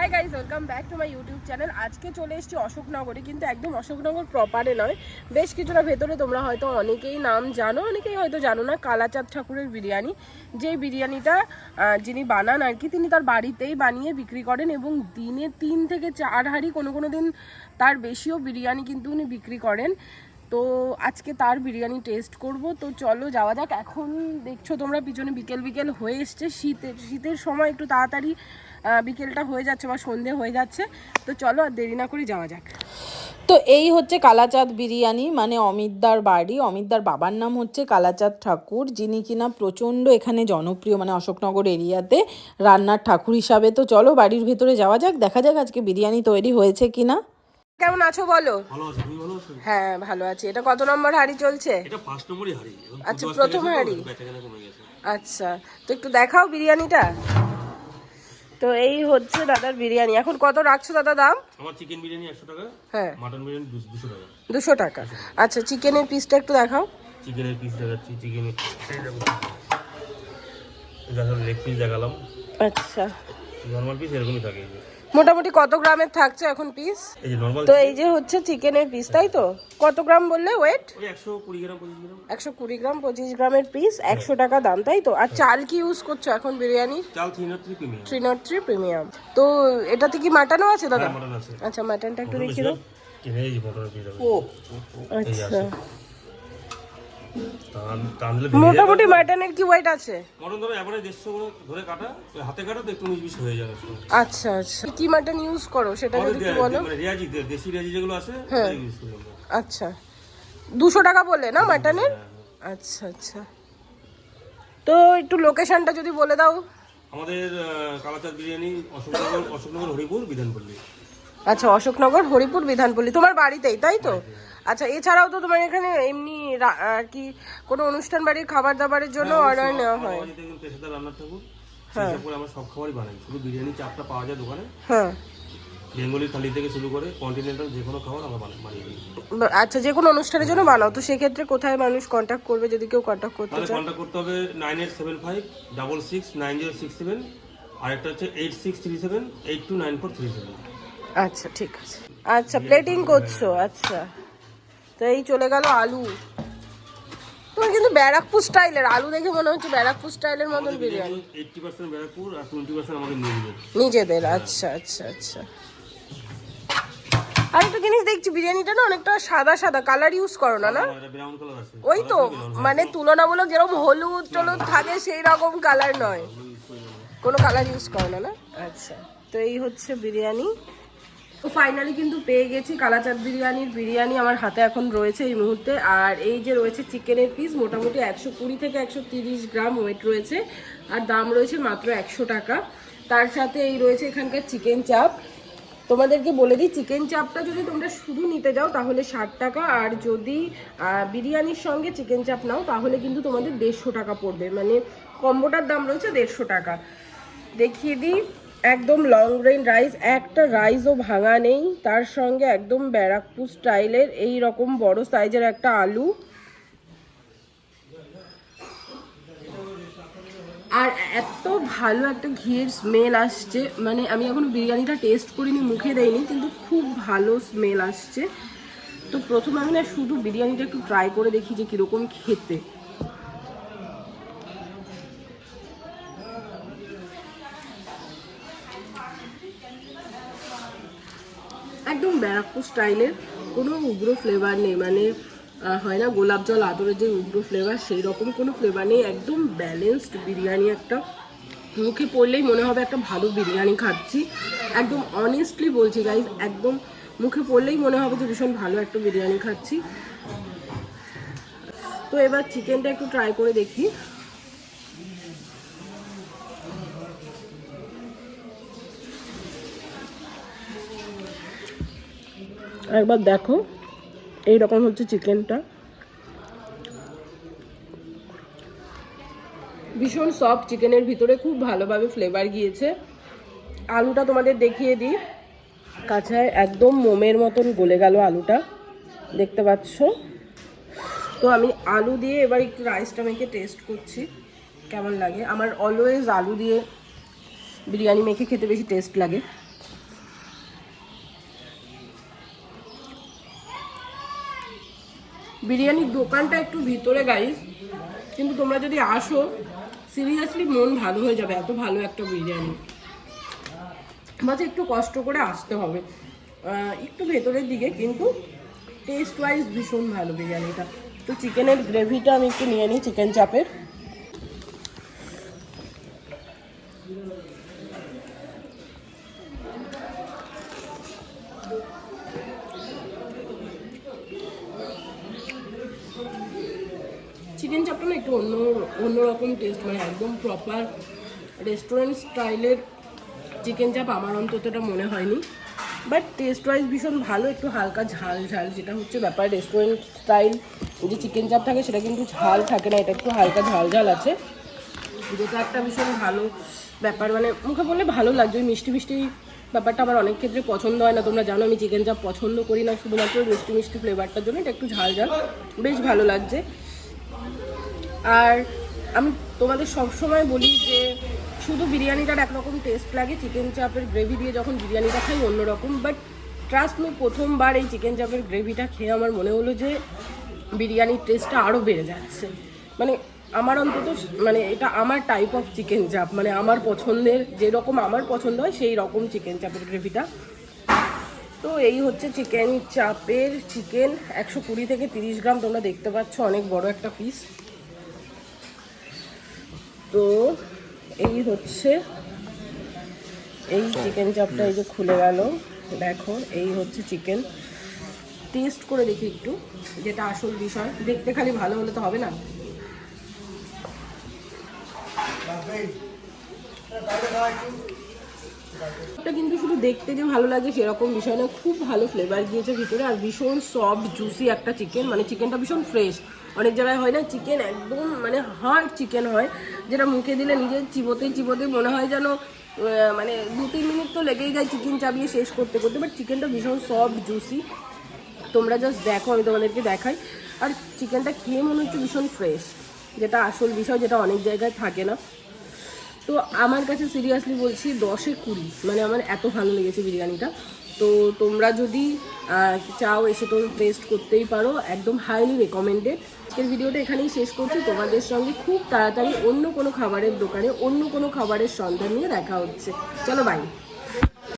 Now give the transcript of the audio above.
Hi guys welcome back to my YouTube channel আজকে চলে এসেছি অশোকনগরে, কিন্তু একদম অশোকনগর প্রপারে নয়। বেশ কিছুটা ভেতরে তোমরা হয়তো অনেকেই নাম জানো, অনেকেই হয়তো জানো না, কালাচাঁদ ঠাকুরের বিরিয়ানি। যেই বিরিয়ানিটা যিনি বানান আর কি, তিনি তার বাড়িতেই বানিয়ে বিক্রি করেন এবং দিনে তিন থেকে চার হাঁড়ি কোনো কোনো দিন তার বেশিও বিরিয়ানি কিন্তু উনি বিক্রি করেন। তো আজকে তার বিরিয়ানি টেস্ট করব। তো চলো যাওয়া যাক। এখন দেখছ তোমরা পিছনে বিকেল বিকেল হয়ে এসছে। শীতের শীতের সময় একটু তাড়াতাড়ি বিকেলটা হয়ে যাচ্ছে বা সন্ধে হয়ে যাচ্ছে। তো চলো আর দেরি না করে যাওয়া যাক। তো এই হচ্ছে কালাচাঁদ বিরিয়ানি মানে অমিতদার বাড়ি। অমিতদার বাবার নাম হচ্ছে কালাচাঁদ ঠাকুর যিনি কিনা প্রচণ্ড এখানে জনপ্রিয় মানে অশোকনগর এরিয়াতে রান্নার ঠাকুর হিসাবে। তো চলো বাড়ির ভেতরে যাওয়া যাক দেখা যাক আজকে বিরিয়ানি তৈরি হয়েছে কিনা। কেমন আছো বলো? ভালো আছে তুমি ভালো আছো? হ্যাঁ ভালো আছি। এটা কত নম্বর হাড়ি চলছে? এটা ফার্স্ট নম্বরই হারি এখন আচ্ছা, প্রথম হাঁড়ি। আচ্ছা তো একটু দেখাও বিরিয়ানিটা। তো এই হচ্ছে দাদার বিরিয়ানি। এখন কত রাখছো দাদা দাম? আমার চিকেন বিরিয়ানি একশো টাকা হ্যাঁ। মাটন বিরিয়ানি দুশো টাকা। 200 টাকা। আচ্ছা চিকেনের পিসটা একটু দেখাও। চিকেনের পিস দেখাচ্ছি চিকেনের লেগ পিস দেখালাম। আচ্ছা। নর্মাল পিস এরকমই থাকে। মোটামুটি কত গ্রামের থাকছে এখন পিস এই যে নর্মাল তো এই যে হচ্ছে চিকেনের পিস তাই তো? কত গ্রাম বললে ওয়েট একশো কুড়ি গ্রাম পঁচিশ গ্রামের পিস একশো টাকা দাম তাই তো? আর চাল কি ইউজ করছ এখন biryani? Three not three premium তো এটাতে কি মাটনও আছে দাদা? আচ্ছা মাটনটা একটু দেখিয়ে দাও। আচ্ছা। মোটামুটি মাটনের কি ওয়েট আছে? মটন ধরো এবারে দেড়শো করে ধরে কাটা ওই হাতে কাটা তো একটু হয়ে যাবে। আচ্ছা আচ্ছা। কি মাটন ইউজ করো সেটা যদি একটু বলো? মানে রেয়াজি দেশি রেয়াজি যেগুলো আছে হ্যাঁ। করি আচ্ছা। দুশো টাকা বললে না মাটনের আচ্ছা আচ্ছা। তো একটু লোকেশনটা যদি বলে দাও। আমাদের কালাচাঁদ বিরিয়ানি অশোকনগর অশোকনগর হরিপুর বিধানপল্লী। আচ্ছা অশোকনগর হরিপুর বিধানপল্লী। তোমার বাড়িতেই তাই তো? আচ্ছা এছাড়াও তো তোমার এখানে এমনি আর কি কোনো অনুষ্ঠান বাড়ির খাবার দাবারের জন্য অর্ডার নেওয়া হয়? আমার বাড়িতে একজন পেশাদার রান্নার ঠাকুর। সেই করে আমরা সব খাবারই বানাই। শুধু বিরিয়ানি চাপটা পাওয়া যায় দোকানে। হ্যাঁ। বেঙ্গলি থালি থেকে শুরু করে কন্টিনেন্টাল যে কোনো খাবার আমরা বানা- বানিয়ে দিই। আচ্ছা যে কোনো অনুষ্ঠানের জন্য বানাও। তো সেক্ষেত্রে কোথায় মানুষ কন্ট্যাক্ট করবে যদি কেউ কন্ট্যাক্ট করতে চায়? কন্ট্যাক্ট করতে হবে nine eight seven five double six nine zero six seven. আর একটা হচ্ছে eight six three seven eight two nine four three seven. আচ্ছা ঠিক আছে। আচ্ছা প্লেটিং করছ আচ্ছা। তো এই চলে গেল আলু। তোমার কিন্তু ব্যারাকপুর স্টাইলের আলু দেখে মনে হচ্ছে ব্যারাকপুর স্টাইলের মতন বিরিয়ানি। নিজেদের। আচ্ছা আচ্ছা আচ্ছা। আর একটা জিনিস দেখছি বিরিয়ানিটা না অনেকটা সাদা সাদা কালার ইউজ করো না না? ওই তো মানে তুলনামূলক যেরকম হলুদ টলুদ থাকে সেই রকম কালার নয়। কোনো কালার ইউজ করো না না? আচ্ছা তো এই হচ্ছে বিরিয়ানি। তো ফাইনালি কিন্তু পেয়ে গেছি কালাচাঁদ বিরিয়ানির বিরিয়ানি আমার হাতে এখন রয়েছে এই মুহূর্তে। আর এই যে রয়েছে চিকেনের পিস মোটামুটি একশো কুড়ি থেকে একশো তিরিশ গ্রাম ওয়েট রয়েছে। আর দাম রয়েছে মাত্র একশো টাকা। তার সাথে এই রয়েছে এখানকার চিকেন চাপ তোমাদেরকে বলে দিই চিকেন চাপটা যদি তোমরা শুধু নিতে যাও তাহলে ষাট টাকা। আর যদি বিরিয়ানির সঙ্গে চিকেন চাপ নাও তাহলে কিন্তু তোমাদের দেড়শো টাকা পড়বে। মানে কম্বোটার দাম রয়েছে দেড়শো টাকা। দেখিয়ে দিই। একদম লং গ্রেন রাইস একটা রাইসও ভাঙা নেই। তার সঙ্গে একদম ব্যারাকপুর স্টাইলের এই রকম বড় সাইজের একটা আলু। আর এত ভালো একটা ঘিয়ের স্মেল আসছে। মানে আমি এখনও বিরিয়ানিটা টেস্ট করিনি, মুখে দেয়নি কিন্তু খুব ভালো স্মেল আসছে। তো প্রথমে আমি না শুধু বিরিয়ানিটা একটু ট্রাই করে দেখি যে কীরকম খেতে একদম ব্যারাকপুর স্টাইলের কোনো উগ্র ফ্লেভার নেই। মানে হয় না, গোলাপ জল আদরের যে উগ্র ফ্লেভার সেই রকম কোনো ফ্লেভার নেই। একদম ব্যালেন্সড বিরিয়ানি একটা। মুখে পড়লেই মনে হবে একটা ভালো বিরিয়ানি খাচ্ছি। একদম অনেস্টলি বলছি গাইজ একদম মুখে পড়লেই মনে হবে যে ভীষণ ভালো একটা বিরিয়ানি খাচ্ছি। তো এবার চিকেনটা একটু ট্রাই করে দেখি। একবার দেখো এই রকম হচ্ছে চিকেনটা। ভীষণ সফট চিকেনের ভিতরে খুব ভালোভাবে ফ্লেভার গিয়েছে। আলুটা তোমাদের দেখিয়ে দিই। কাছায় একদম মোমের মতন গলে গেল আলুটা, দেখতে পাচ্ছ? তো আমি আলু দিয়ে এবার একটু রাইসটা মেখে টেস্ট করছি, কেমন লাগে? আমার অলওয়েজ আলু দিয়ে বিরিয়ানি মেখে খেতে বেশি টেস্ট লাগে। বিরিয়ানির দোকানটা একটু ভিতরে গাইস কিন্তু তোমরা যদি আসো সিরিয়াসলি মন ভালো হয়ে যাবে, এত ভালো একটা বিরিয়ানি। মাঝে একটু কষ্ট করে আসতে হবে। একটু ভেতরের দিকে, কিন্তু টেস্ট ওয়াইজ ভীষণ ভালো বিরিয়ানিটা। তো চিকেনের গ্রেভিটা আমি একটু নিয়ে নিই চিকেন চাপের চিকেন চাপটা না একটু অন্য, অন্যরকম টেস্ট মানে একদম প্রপার রেস্টুরেন্ট স্টাইলের চিকেন চাপ আমার অন্তত এটা মনে হয়নি। বাট টেস্ট ওয়াইজ ভীষণ ভালো, একটু হালকা ঝাল ঝাল, যেটা হচ্ছে ব্যাপার রেস্টুরেন্ট স্টাইল যে চিকেন চাপ থাকে সেটা কিন্তু ঝাল থাকে না, এটা একটু হালকা ঝাল ঝাল আছে। যেটা একটা ভীষণ ভালো ব্যাপার মানে মুখে বললে ভালো লাগছে, ওই মিষ্টি মিষ্টি ব্যাপারটা আমার অনেক ক্ষেত্রে পছন্দ হয় না। তোমরা জানো আমি চিকেন চাপ পছন্দ করি না, শুধুমাত্র মিষ্টি মিষ্টি ফ্লেভারটার জন্য, এটা একটু ঝাল ঝাল, বেশ ভালো লাগছে। আর আমি তোমাদের সবসময় বলি যে শুধু বিরিয়ানিটার একরকম টেস্ট লাগে চিকেন চাপের গ্রেভি দিয়ে যখন বিরিয়ানিটা খাই অন্যরকম বাট ট্রাস্ট মি প্রথমবার এই চিকেন চাপের গ্রেভিটা খেয়ে আমার মনে হলো যে বিরিয়ানির টেস্টটা আরও বেড়ে যাচ্ছে। মানে আমার অন্তত মানে এটা আমার টাইপ অফ চিকেন চাপ মানে আমার পছন্দের, যেরকম আমার পছন্দ হয় সেই রকম চিকেন চাপের গ্রেভিটা তো এই হচ্ছে চিকেন চাপের চিকেন একশো কুড়ি থেকে তিরিশ গ্রাম, তোমরা দেখতে পাচ্ছ অনেক বড় একটা পিস তো এই হচ্ছে, এই চিকেন চাপটা এই যে খুলে গেল। দেখো, এই হচ্ছে চিকেন টেস্ট করে দেখি একটু, যেটা আসল বিষয়। দেখতে খালি ভালো হলে তো হবে না। এটা কিন্তু শুধু দেখতে যে ভালো লাগে, সেরকম বিষয় না। খুব ভালো ফ্লেভার দিয়েছে ভিতরে, আর ভীষণ সফট জুসি একটা চিকেন মানে চিকেনটা ভীষণ ফ্রেশ অনেক জায়গায় হয় না চিকেন একদম মানে হার্ড চিকেন হয়, যেটা মুখে দিলে নিজের চিবোতে চিবোতে মনে হয় যেন মানে দু তিন মিনিট তো লেগেই যায় চিকেন চাবিয়ে শেষ করতে করতে। বাট চিকেনটা ভীষণ সফট জুসি তোমরা জাস্ট দেখো, আমি তোমাদেরকে দেখাই। আর চিকেনটা খেয়ে মনে হচ্ছে ভীষণ ফ্রেশ যেটা আসল বিষয়, যেটা অনেক জায়গায় থাকে না। তো আমার কাছে সিরিয়াসলি বলছি দশে কুড়ি মানে আমার এত ভালো লেগেছে বিরিয়ানিটা। তো তোমরা যদি চাও এসে তো টেস্ট করতেই পারো, একদম হাইলি রেকমেন্ডেড আজকের ভিডিওটা এখানেই শেষ করছি। তোমাদের সঙ্গে খুব তাড়াতাড়ি অন্য কোনো খাবারের দোকানে অন্য কোনো খাবারের সন্ধান নিয়ে দেখা হচ্ছে। চলো বাই